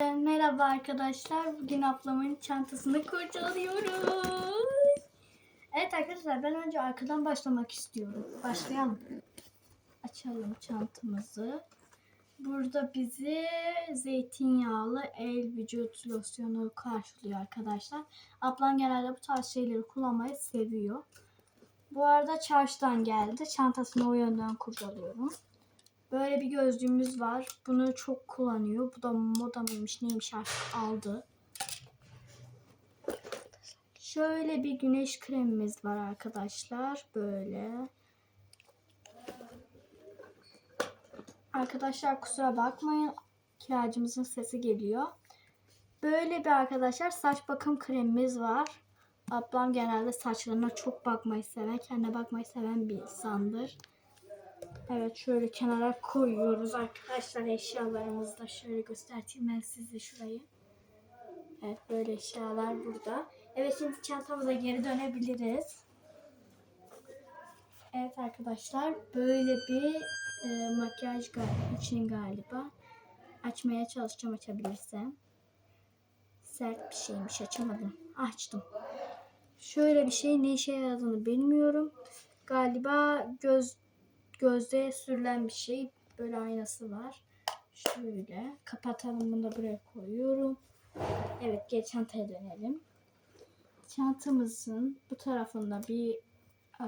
Merhaba arkadaşlar. Bugün ablamın çantasını kurcalıyoruz. Evet arkadaşlar ben önce arkadan başlamak istiyorum. Başlayalım. Açalım çantamızı. Burada bizi zeytinyağlı el vücut losyonu karşılıyor arkadaşlar. Ablam genelde bu tarz şeyleri kullanmayı seviyor. Bu arada çarşıdan geldi. Çantasını o yönden kurcalıyorum. Böyle bir gözlüğümüz var. Bunu çok kullanıyor. Bu da moda mıymış neymiş artık aldı. Şöyle bir güneş kremimiz var arkadaşlar. Böyle. Arkadaşlar kusura bakmayın. Kiracımızın sesi geliyor. Böyle bir arkadaşlar saç bakım kremimiz var. Ablam genelde saçlarına çok bakmayı seven, kendine bakmayı seven bir insandır. Evet şöyle kenara koyuyoruz arkadaşlar eşyalarımızı da şöyle göstereyim ben size şurayı. Evet böyle eşyalar burada. Evet şimdi çantamıza geri dönebiliriz. Evet arkadaşlar böyle bir e, makyaj gal- için galiba. Açmaya çalışacağım açabilirsem. Sert bir şeymiş açamadım. Açtım. Şöyle bir şey ne işe yaradığını bilmiyorum. Galiba göz gözde sürülen bir şey. Böyle aynası var. Şöyle kapatalım bunu da buraya koyuyorum. Evet gel çantaya dönelim. Çantamızın bu tarafında bir e,